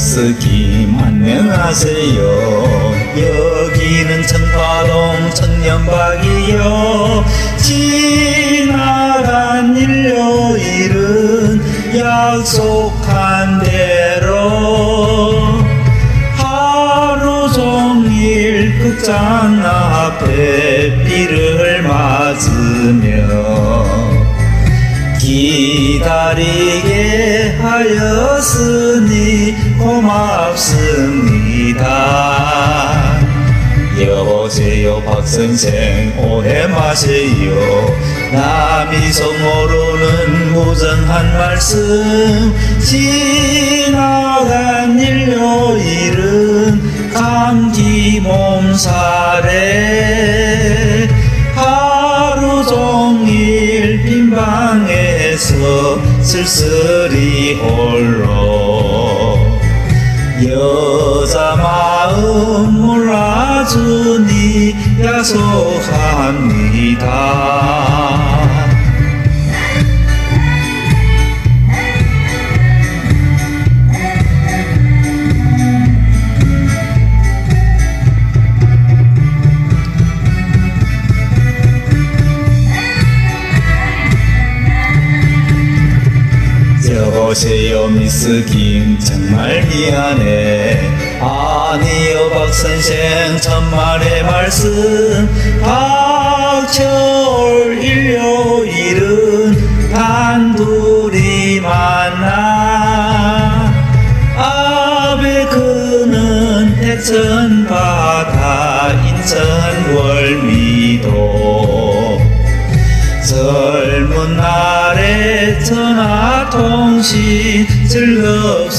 미스김 안녕하세요. 여기는 청파동 청년박이요. 지나간 일요일은 약속한 대로 하루 종일 극장 앞에 비를 맞으며 기다리게 하였으니 고맙습니다. 여보세요 박선생. 오해 마세요. 남이서 모르는 무정한 말씀. 지나간 일요일은 감기 몸살에 하루 종일 빈방에서 쓸쓸히 홀로 여자 마음 몰라주니 야속합니다. 여보세요 미스 김 정말 미안해. 아니요 박선생 천만의 말씀. 박철 일요일은 단둘이 만나. 아베 그는 대천 바다 인천 월미도. 젊은 날 의 전화 통신 즐겁습니다.